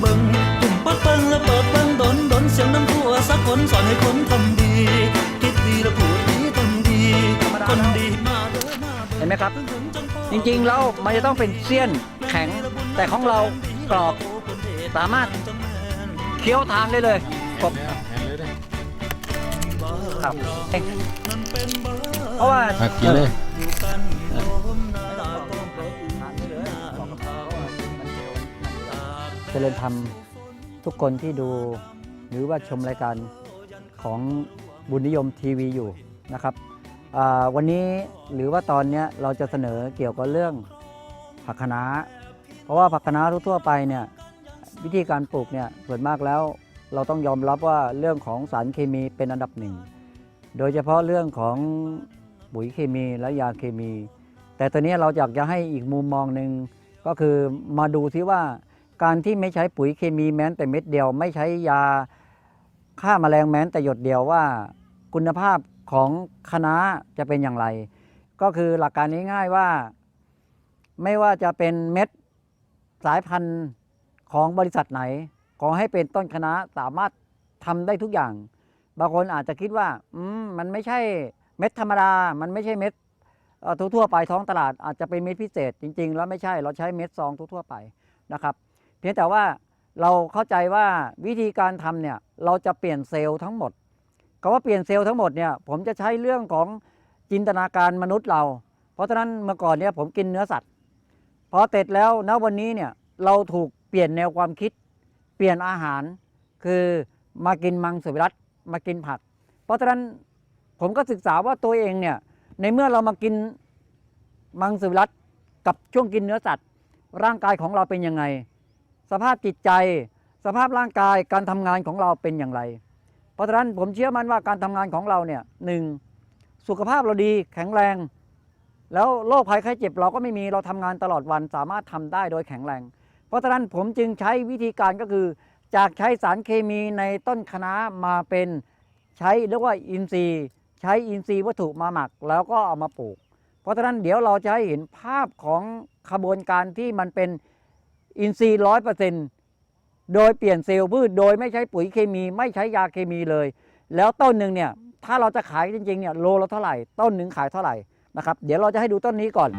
เบิงตุ่มปักเบิงแล้วเปิดเบิงดนดนเสียงน้ำทั่วสักคนสอนให้คนทำดีคิดดีแล้วพูดดีทำดีคนดีมาเด้อมาเบิ่งเห็นไหมครับ จริงๆแล้วมันจะต้องเป็นเสี้ยนแข็ง แต่ของเรากรอบสามารถเคี้ยวทานได้เลยกบแล้วแทนเลยได้ครับเพราะว่าอะกินเลย จริญธรรมทุกคนที่ดูหรือว่าชมรายการของบุญนิยมทีวีอยู่นะครับวันนี้หรือว่าตอนนี้เราจะเสนอเกี่ยวกับเรื่องผักคะน้า เพราะว่าผักคะน้าทั่วไปเนี่ยวิธีการปลูกเนี่ยส่วนมากแล้วเราต้องยอมรับว่าเรื่องของสารเคมีเป็นอันดับหนึ่ง โดยเฉพาะเรื่องของปุ๋ยเคมีและยาเคมี แต่ตอนนี้เราอยากจะให้อีกมุมมองหนึ่งก็คือมาดูที่ว่า การที่ไม่ใช้ปุ๋ยเคมีแม้แต่เม็ดเดียว ไม่ใช้ยาฆ่าแมลงแม้แต่หยดเดียวว่า คุณภาพของคณะจะเป็นอย่างไร ก็คือหลักการง่ายๆว่า ไม่ว่าจะเป็นเม็ดสายพันธุ์ของบริษัทไหน ขอให้เป็นต้นคณะสามารถทำได้ทุกอย่าง บางคนอาจจะคิดว่าอืมมันไม่ใช่เม็ดธรรมดา มันไม่ใช่เม็ดเอ่อทั่วๆไปท้องตลาดอาจจะเป็นเม็ดพิเศษจริง ๆ แล้วไม่ใช่เราใช้เม็ดซองทั่วๆไปนะครับ เพียงแต่ว่าเราเข้าใจว่าวิธีการทำเนี่ยเราจะเปลี่ยนเซลล์ทั้งหมดคำว่าเปลี่ยนเซลล์ทั้งหมดเนี่ยผมจะใช้เรื่องของจินตนาการมนุษย์เรา เพราะฉะนั้นเมื่อก่อนเนี่ยผมกินเนื้อสัตว์พอเสร็จแล้วณวันนี้เนี่ยเราถูกเปลี่ยนแนวความคิด เปลี่ยนอาหาร คือมากินมังสวิรัตมากินผัก เพราะฉะนั้นผมก็ศึกษาว่าตัวเองเนี่ยในเมื่อเรามากินมังสวิรัตกับช่วงกินเนื้อสัตว์ ร่างกายของเราเป็นยังไง สภาพจิตใจ สภาพร่างกายการทำงานของเราเป็นอย่างไร เพราะฉะนั้นผมเชื่อมั่นว่าการทำงานของเราเนี่ยหนึ่งสุขภาพเราดีแข็งแรง แล้วโรคภัยไข้เจ็บเราก็ไม่มีเราทำงานตลอดวันสามารถทำได้โดยแข็งแรง เพราะฉะนั้นผมจึงใช้วิธีการก็คือ จากใช้สารเคมีในต้นคะน้ามาเป็นใช้เรียกว่าอินทรีย์ ใช้อินทรีย์วัตถุมาหมักแล้วก็เอามาปลูก เพราะฉะนั้นเดี๋ยวเราจะให้เห็นภาพของขบวนการที่มันเป็น อินทรีย์ร้อยเปอร์เซ็นต์โดยเปลี่ยนเซลล์พืชโดยไม่ใช้ปุ๋ยเคมี ไม่ใช้ยาเคมีเลย แล้วต้นหนึ่งเนี่ยถ้าเราจะขายจริงๆเนี่ยโลละเท่าไหร่ ต้นหนึ่งขายเท่าไหร่นะครับเดี๋ยวเราจะให้ดูต้นนี้ก่อน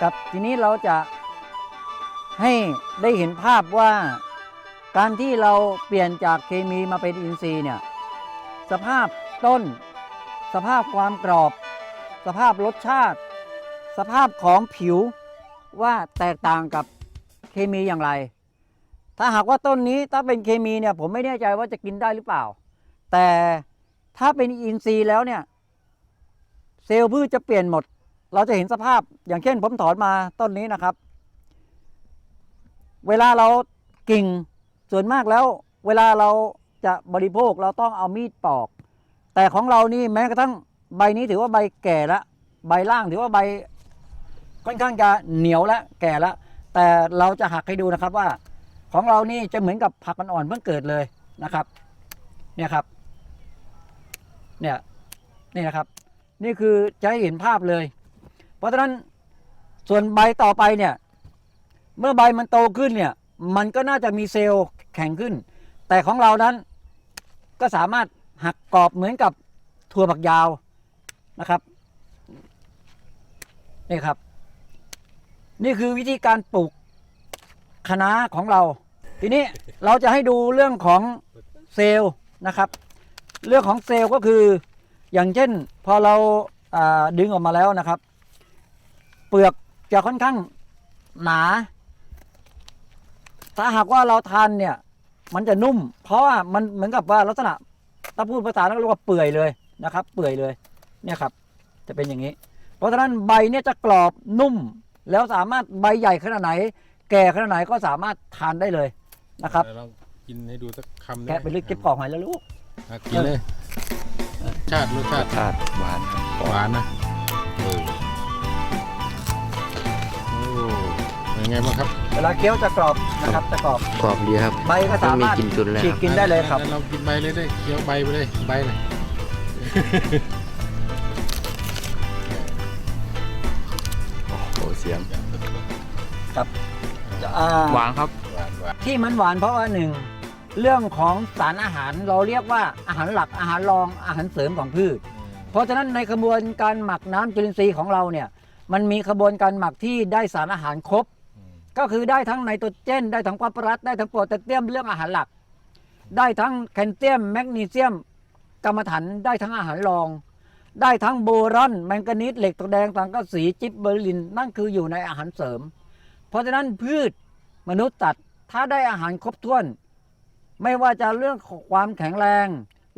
ครับทีนี้เราจะให้ได้เห็นภาพว่าการที่เราเปลี่ยนจากเคมีมาเป็นอินทรีย์เนี่ยสภาพต้น สภาพความกรอบ สภาพรสชาติ สภาพของผิวว่าแตกต่างกับเคมีอย่างไร ถ้าหากว่าต้นนี้ถ้าเป็นเคมีเนี่ยผมไม่แน่ใจว่าจะกินได้หรือเปล่า แต่ถ้าเป็นอินทรีย์แล้วเนี่ยเซลล์พืชจะเปลี่ยนหมด เราจะเห็นสภาพอย่างเช่น ผมถอนมาต้นนี้นะครับ เวลาเรากิ่งส่วนมากแล้ว เวลาเราจะบริโภคเราต้องเอามีดปอก แต่ของเรานี่แม้กระทั่งใบนี้ถือว่าใบแก่ล้วใบล่างถือว่าใบค่อนข้างจะเหนียวแล้วแก่แล้วแต่เราจะหักให้ดูนะครับว่า ของเรานี่จะเหมือนกับผักอ่อนๆเพิ่งเกิดเลยนะครับ เนี่ยครับ เนี่ยนี่นะครับ นี่คือจะให้เห็นภาพเลย เพราะฉะนั้นส่วนใบต่อไปเนี่ย เมื่อใบมันโตขึ้นเนี่ย มันก็น่าจะมีเซลล์แข็งขึ้น แต่ของเรานั้นก็สามารถ หักกรอบเหมือนกับถั่วผักยาวนะครับนี่ครับ นี่คือวิธีการปลูกคะน้าของเรา ทีนี้เราจะให้ดูเรื่องของเซลล์นะครับ เรื่องของเซลล์ก็คืออย่างเช่น พอเราอ่าดึงออกมาแล้วนะครับ เปลือกจะค่อนข้างหนา ถ้าหากว่าเราทานเนี่ย มันจะนุ่ม เพราะว่ามันเหมือนกับว่าลักษณะ ถ้าพูดภาษาแล้วก็เรียกว่าเปื่อยเลยนะครับ เปื่อยเลยเนี่ยครับ จะเป็นอย่างนี้ เพราะฉะนั้นใบเนี่ยจะกรอบนุ่ม แล้วสามารถใบใหญ่ขนาดไหน แก่ขนาดไหนก็สามารถทานได้เลยนะครับเดี๋ยวลองกินให้ดูสักคำด้หมแกะไปลึกเก็บกล่องหอยแล้วลูกอะกินเลย ชาติรสชาติชาติหวานครับหวานนะ ไงบ้างครับเวลาเคี้ยวจะกรอบนะครับจะกรอบกรอบดีครับใบก็สามารถฉีกกินได้เลยครับ เรากินใบเลยได้เคี้ยวใบไปเลยใบเลยโอ้เสียงครับ หวานครับที่มันหวานเพราะว่าหนึ่งเรื่องของสารอาหารเราเรียกว่าอาหารหลักอาหารรองอาหารเสริมของพืช เพราะฉะนั้นในกระบวนการหมักน้ำจุลินทรีย์ของเราเนี่ยมันมีกระบวนการหมักที่ได้สารอาหารครบ ก็คือได้ทั้งไนโตรเจน ได้ทั้งฟอสฟอรัสได้ทั้งโพแทสเซียมเรื่องอาหารหลัก ได้ทั้งแคลเซียม แมกนีเซียม กรรมฐานได้ทั้งอาหารรอง ได้ทั้งโบรอนแมงกานีสเหล็กตวแดงสังกะสีจิบเบอร์ลินนั่นคืออยู่ในอาหารเสริม เพราะฉะนั้นพืชมนุษย์ตัดถ้าได้อาหารครบถ้วน ไม่ว่าจะเรื่องของความแข็งแรง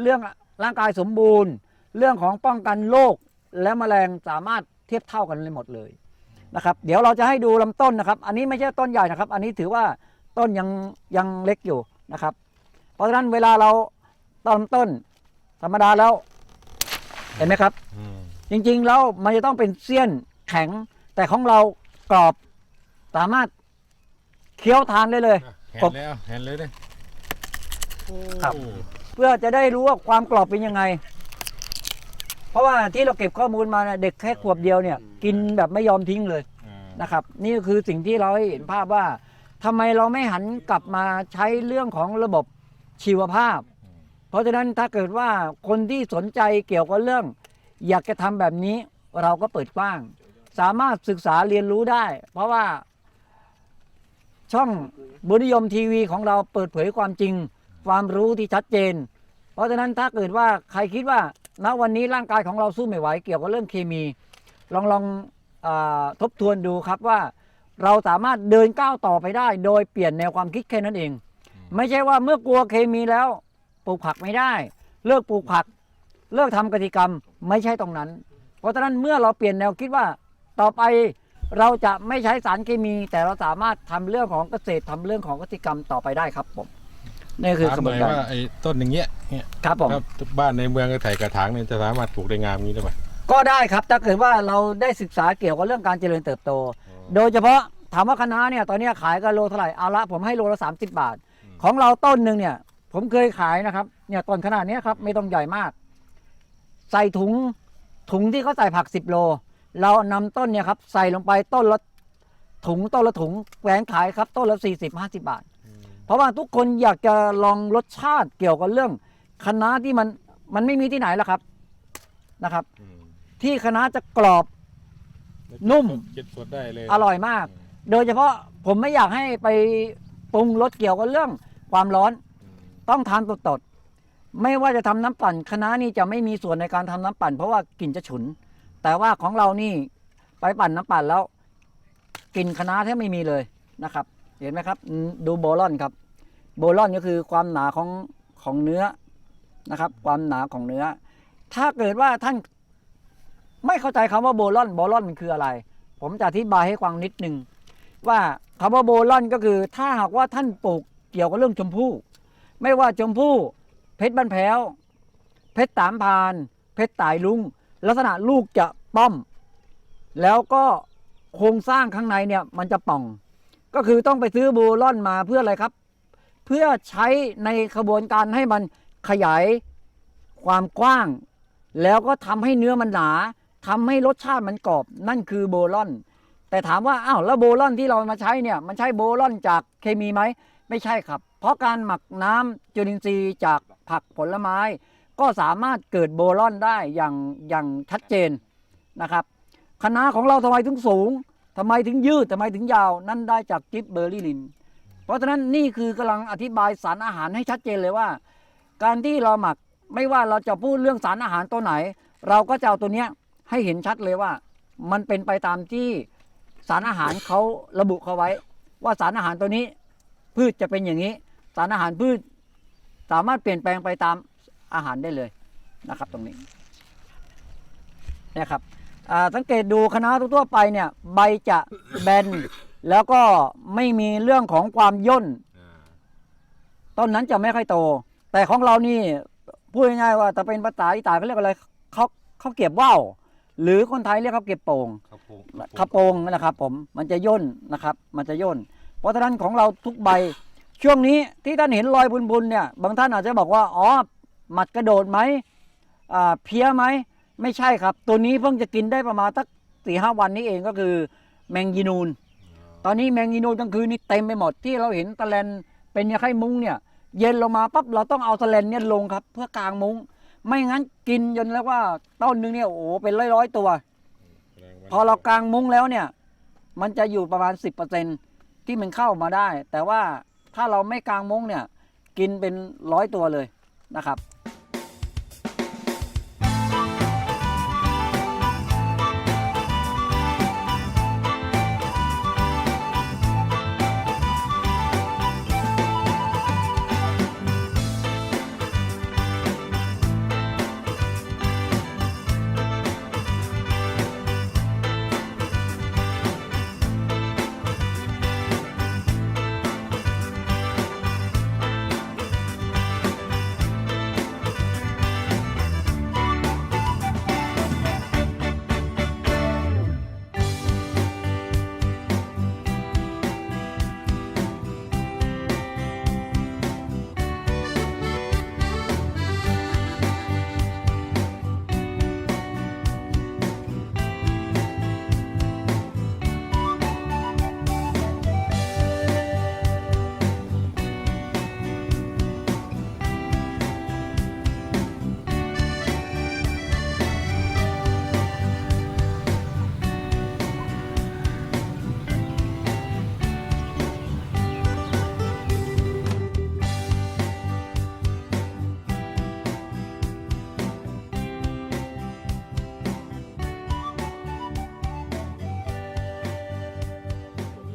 เรื่องร่างกายสมบูรณ์ เรื่องของป้องกันโรคและแมลงสามารถเทียบเท่ากันเลยหมดเลย นะครับ เดี๋ยวเราจะให้ดูลำต้นนะครับ อันนี้ไม่ใช่ต้นใหญ่นะครับ อันนี้ถือว่าต้นยังยังเล็กอยู่นะครับ เพราะฉะนั้นเวลาเราต้นต้นธรรมดาแล้วเห็นไหมครับอืมจริงๆแล้วมันจะต้องเป็นเสี้ยนแข็ง แต่ของเรากรอบสามารถเคี้ยวทานได้เลยอะแหกนบแล้วแหนเลยเด้อครับโอ้เพื่อจะได้รู้ว่าความกรอบเป็นยังไง เพราะว่าที่เราเก็บข้อมูลมาเนี่ยเด็กแค่ขวบเดียวเนี่ย กินแบบไม่ยอมทิ้งเลยอ่านะครับ นี่ก็คือสิ่งที่เราให้เห็นภาพว่าทำไมเราไม่หันกลับมาใช้เรื่องของระบบชีวภาพ เพราะฉะนั้นถ้าเกิดว่าคนที่สนใจเกี่ยวกับเรื่อง อยากจะทำแบบนี้เราก็เปิดกว้าง สามารถศึกษาเรียนรู้ได้ เพราะว่า ช่องบุญนิยมทีวีของเราเปิดเผยความจริง ความรู้ที่ชัดเจน เพราะฉะนั้นถ้าเกิดว่าใครคิดว่า ณวันนี้ร่างกายของเราสู้ไม่ไหวเกี่ยวกับเรื่องเคมี ลองลองอาทบทวนดูครับว่า เราสามารถเดินก้าวต่อไปได้ โดยเปลี่ยนแนวความคิดแค่นั้นเอง ไม่ใช่ว่าเมื่อกลัวเคมีแล้วปลูกผักไม่ได้ เลิกปลูกผัก เลิกทำกติกรรมไม่ใช่ตรงนั้น เพราะฉะนั้นเมื่อเราเปลี่ยนแนวคิดว่าต่อไปเราจะไม่ใช้สารเคมี แต่เราสามารถทำเรื่องของเกษตรทำเรื่องของกติกรรมต่อไปได้ครับผม นี่คือกถามระหบวน่นอยการว่าไอ้ต้นอย่างเงี้ยเนี่ยครับผมครับบ้านในเมืองก็ไถ่กระถางเนี่ยจะสามารถปลูกได้งามนี้ได้ไหม ก็ได้ครับถ้าเกิดว่าเราได้ศึกษาเกี่ยวกับเรื่องการเจริญเติบโตโดยเฉพาะถามว่าคณะน้าเนี่ยตอนนี้ขายกันโลเท่าไหร่เอาละผมให้โลละ 30 บาท ของเราต้นหนึ่งเนี่ย ผมเคยขายนะครับเนี่ยต้นขนาดเนี้ยครับไม่ต้องใหญ่มาก ใส่ถุงถุงที่เขาใส่ผัก 10 โล เรานำต้นเนี่ยครับใส่ลงไปต้นละถุงต้นละถุงแหวนขายครับต้นละ40 50 บาท เพราะว่าทุกคนอยากจะลองรสชาติเกี่ยวกับเรื่องคณะน้าที่มันมันไม่มีที่ไหนแล้วครับนะครับอืมที่คณะน้าจะกรอบ นุ่ม เก็บสดได้เลยอร่อยมาก โดยเฉพาะผมไม่อยากให้ไปปรุงรสเกี่ยวกับเรื่องความร้อนอืมต้องทานสดๆไม่ว่าจะทำน้ำปั่นคณะน้านี่จะไม่มีส่วนในการทำน้ำปั่น เพราะว่ากลิ่นจะฉุน แต่ว่าของเรานี่ไปปั่นน้ำปั่นแล้วกลิ่นคณะน้าแทบไม่มีเลยนะครับ เห็นไหมครับ ดูโบลอนครับ โบลอนก็คือความหนาของของเนื้อนะครับ ความหนาของเนื้อ ถ้าเกิดว่าท่านไม่เข้าใจคำว่าโบลอนโบลอนมันคืออะไร ผมจะอธิบายให้ฟังนิดนึงว่าคำว่าโบลอนก็คือ ถ้าหากว่าท่านปลูกเกี่ยวกับเรื่องชมพู่ ไม่ว่าชมพู่ เพชรบ้านแพ้ว เพชรตามพาน เพชรตายลุง ลักษณะลูกจะป้อม แล้วก็โครงสร้างข้างในเนี่ยมันจะป่อง ก็คือต้องไปซื้อโบลอนมาเพื่ออะไรครับ เพื่อใช้ในขบวนการให้มันขยายความกว้าง แล้วก็ทำให้เนื้อมันหนาทำให้รสชาติมันกรอบ นั่นคือโบลอน แต่ถามว่าอ้าวแล้วโบลอนที่เรามาใช้เนี่ยมันใช่โบลอนจากเคมีไหมไม่ใช่ครับ เพราะการหมักน้ำจุลินทรีย์จากผักผลไม้ ก็สามารถเกิดโบลอนได้อย่างอย่างชัดเจนนะครับคณะของเราทำไมถึงสูง ทำไมถึงยืดทำไมถึงยาวนั่นได้จากกิฟเบอร์รี่ลิน เพราะฉะนั้นนี่คือกำลังอธิบายสารอาหารให้ชัดเจนเลยว่า การที่เราหมักไม่ว่าเราจะพูดเรื่องสารอาหารตัวไหน เราก็จะเอาตัวเนี้ยให้เห็นชัดเลยว่า มันเป็นไปตามที่สารอาหารเขาระบุเขาไว้ ว่าสารอาหารตัวนี้ พืชจะเป็นอย่างนี้ สารอาหารพืช สามารถเปลี่ยนแปลงไปตามอาหารได้เลยนะครับ ตรงนี้นี่ยครับ อ่าสังเกตดูคณะทั่วๆไปเนี่ยใบจะแบน แล้วก็ไม่มีเรื่องของความย่น อ่าต้นนั้นจะไม่ค่อยโต แต่ของเรานี่พูดง่ายๆว่าแต่เป็นภาษาอีสานเขาเรียกอะไรเขาเขาเก็บว่าวหรือคนไทยเรียกเขาเก็บโป่ง ครับผมกระโปรงนะครับผมมันจะย่นนะครับ มันจะย่น เพราะฉะนั้นของเราทุกใบ ช่วงนี้ที่ท่านเห็นรอยบุญๆเนี่ย บางท่านอาจจะบอกว่า อ๋อ หมัดกระโดดไหมอ่าเพี้ยไหม ไม่ใช่ครับ ตัวนี้เพิ่งจะกินได้ประมาณสักสี่ห้าวันนี้เองก็คือ แมงยีนูน ตอนนี้แมงอีนูนกลางคืนนี่เต็มไปหมดที่เราเห็นตะแลนเป็นยาไข่มุ้งเนี่ย เย็นลงมาปั๊บเราต้องเอาตะแลนเนี่ยลงครับ เพื่อกางมุ้ง ไม่งั้นกินจนแล้วว่าต้นหนึงเนี่ยโอ้โหเป็นร้อยร้อยตัว พอเรากางมุ้งแล้วเนี่ย มันจะอยู่ประมาณ 10%ที่มันเข้ามาได้ แต่ว่าถ้าเราไม่กางมุ้งเนี่ย กินเป็นร้อยตัวเลยนะครับ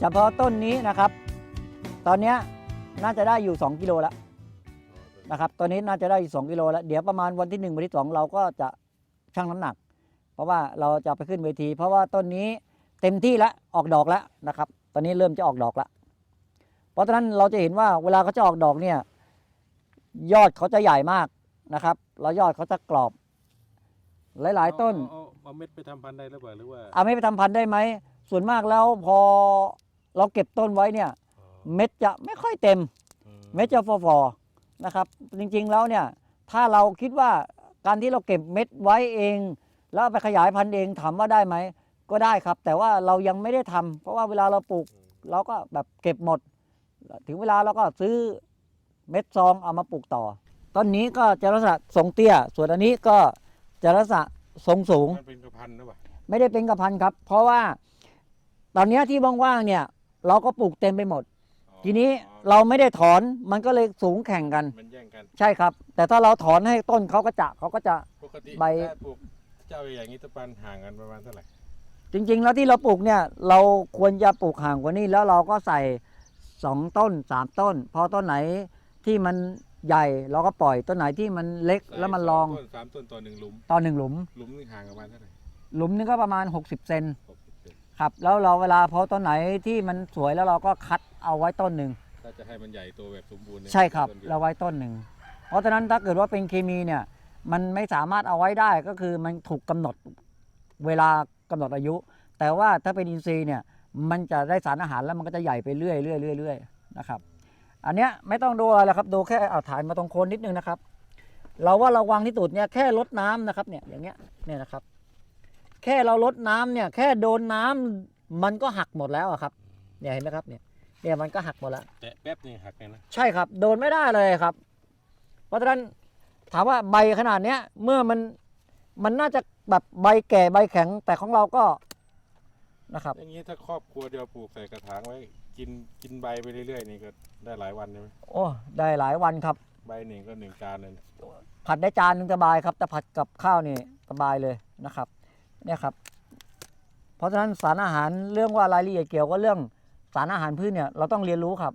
เฉพาะต้นนี้นะครับ ตอนเนี้ยน่าจะได้อยู่ 2 กิโลแล้วนะครับตอนนี้น่าจะได้อยู่2กิโลแล้ว เดี๋ยวประมาณวันที่1วันที่ 2 เราก็จะชั่งน้ำหนัก เพราะว่าเราจะไปขึ้นเวที เพราะว่าต้นนี้เต็มที่แล้วออกดอกแล้วนะครับ ตอนนี้เริ่มจะออกดอกแล้วเพราะฉะนั้นเราจะเห็นว่าเวลาเขาจะออกดอกเนี่ย ยอดเขาจะใหญ่มากนะครับ แล้วยอดเขาจะกรอบ หลาย ๆ ต้นเอาเอาเอาเม็ดไปทำพันธุ์ได้หรือเปล่าหรือว่าเอาไม่ไปทำพันธุ์ได้ไหมส่วนมากแล้วพอ เราเก็บต้นไว้เนี่ยอ๋อเม็ดจะไม่ค่อยเต็มอืมเม็ดจะฟอๆนะครับ จริงๆแล้วเนี่ยถ้าเราคิดว่าการที่เราเก็บเม็ดไว้เอง แล้วเอาไปขยายพันธุ์เองถามว่าได้ไหมก็ได้ครับ แต่ว่าเรายังไม่ได้ทำเพราะว่าเวลาเราปลูกเราก็แบบเก็บหมด ถึงเวลาเราก็ซื้อเม็ดซองเอามาปลูกต่อ ต้นนี้ก็จะลักษณะทรงเตี้ย ส่วนอันนี้ก็จะลักษณะทรงสูงมันเป็นกระพันธุ์หรือเปล่าไม่ได้เป็นกระพันครับ เพราะว่าตอนเนี้ยที่ว่างๆเนี่ย เราก็ปลูกเต็มไปหมดอ๋อทีนี้เราไม่ได้ถอนมันก็เลยสูงแข่งกัน มันแย่งกัน ใช่ครับ แต่ถ้าเราถอนให้ต้นเขาก็จะเขาก็จะ ปกติใบ ถ้าปลูกเจ้าอย่างนี้ตะปันห่างกันประมาณเท่าไหร่จริง ๆ แล้วที่เราปลูกเนี่ยเราควรจะปลูกห่างกว่านี้แล้วเราก็ใส่สองต้นสามต้น พอต้นไหนที่มันใหญ่เราก็ปล่อยต้นไหนที่มันเล็กแล้วมันรองต้นสามต้นต่อหนึ่งหลุมต่อหนึ่งหลุม หลุมนึงห่างประมาณเท่าไหร่หลุมนึงก็ประมาณ 60 เซน หกสิบเซน ครับแล้วเราเวลาพอต้นไหนที่มันสวยแล้วเราก็คัดเอาไว้ต้นหนึ่งถ้าจะให้มันใหญ่โตแบบสมบูรณ์เนี่ยใช่ครับ ต้นดียวเราไว้ต้นหนึ่ง เพราะฉะนั้นถ้าเกิดว่าเป็นเคมีเนี่ย มันไม่สามารถเอาไว้ได้ก็คือมันถูกกำหนดเวลากำหนดอายุ แต่ว่าถ้าเป็นอินทรีย์เนี่ยมันจะได้สารอาหารแล้วมันก็จะใหญ่ไปเรื่อยเรื่อยเรื่อยเรื่อยนะครับ อันเนี้ยไม่ต้องดูอะไรแล้วครับดูแค่เอาถ่ายมาตรงโคนนิดนึงนะครับ เราว่าระวังที่สุดเนี่ยแค่ลดน้ำนะครับเนี่ยอย่างเงี้ยเนี่ยนะครับแค่เราลดน้ำเนี่ยแค่โดนน้ำมันก็หักหมดแล้วอะครับ เนี่ยเห็นไหมครับเนี่ยเนี่ยมันก็หักหมดแล้วแต่แป๊บนี่หักเลยนะใช่ครับ โดนไม่ได้เลยครับ เพราะฉะนั้นถามว่าใบขนาดเนี้ยเมื่อมันมันน่าจะแบบใบแก่ใบแข็งแต่ของเราก็นะครับ อย่างนี้ถ้าครอบครัวเดียวปลูกใส่กระถางไว้กินกินใบไปเรื่อยๆนี่ก็ได้หลายวันใช่ไหมโอ้ได้หลายวันครับ ใบหนึ่งก็หนึ่งจานเลยเนี่ยผัดได้จานหนึงสบายครับ แต่ผัดกับข้าวนี่สบายเลยนะครับ เนี่ยครับเพราะฉะนั้นสารอาหารเรื่องว่ารายละเอียดเกี่ยวกับเรื่องสารอาหารพืชเนี่ยเราต้องเรียนรู้ครับ